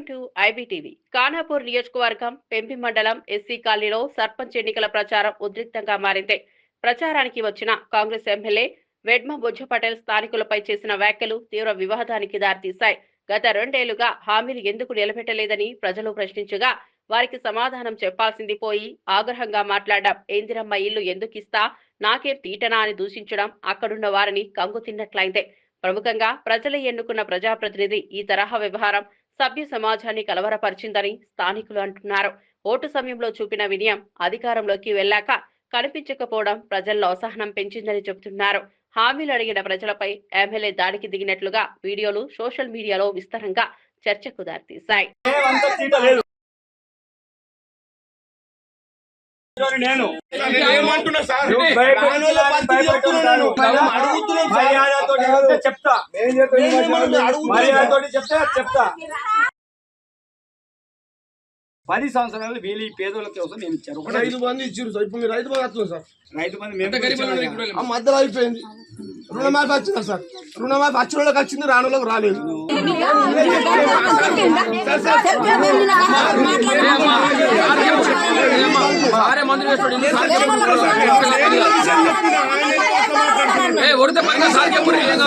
Welcome to IBTV. Khanapur నియోజకవర్గం పెంపి మండలం SC కాలనీలో సర్పంచ్ ఎన్నికల ప్రచారం ఉద్రిక్తంగా మారింది. ప్రచారానికి వచ్చిన కాంగ్రెస్ ఎమ్మెల్యే వెడ్మ బుజ్జ పటేల్ స్థానికులపై చేసిన వ్యాఖ్యలు తీవ్ర వివాదానికి దారితీశాయి. గత రెండేళ్ళుగా హామీలు ఎందుకు నిలబెట్టలేదని ప్రజలు ప్రశ్నించగా వారికి సమాధానం చెప్పాల్సింది పోయి ఆగ్రహంగా మాట్లాడడం ఏందిరమ్మ ఇల్లు ఎందుకు ఇస్తా? నాకేం తీటనా? అని దూషించడం అక్కడున్న వారిని కంగు తిన్నట్లయిందే. ప్రముఖంగా ప్రజలు ఎన్నుకున్న ప్రజాప్రతినిధి ఈ తరహా వ్యవహారం సభ్య సమాజాన్ని కలవరపరిచిందని స్థానికులు అంటున్నారు. ఓటు సమయంలో చూపిన వినయం అధికారంలోకి వెళ్ళాక కనిపించకపోవడం ప్రజల్లో అసహనం పెంచిందని చెబుతున్నారు. హామీలు అడిగిన ప్రజలపై ఎమ్మెల్యే దాడికి దిగినట్లుగా వీడియోలు సోషల్ మీడియాలో విస్తరంగా చర్చకు దారితీశాయి. నేను ఏమంటున్నా సార్? భయపెట్టిన పది సంవత్సరాలు వీళ్ళు ఈ పేదోళ్ళ కోసం మేము ఇచ్చారు. ఒక రైతు బంధు ఇచ్చారు సార్. ఇప్పుడు రైతు బంధు వస్తుంది సార్. రైతు మంది మేము మధ్యలో అయిపోయింది. రుణమాఫీ వచ్చిందా సార్? రుణమాఫీ వచ్చిన వాళ్ళకి వచ్చింది రాని వాళ్ళకి రాలేదు ఉడితే పైన సార్ చెప్పు నేను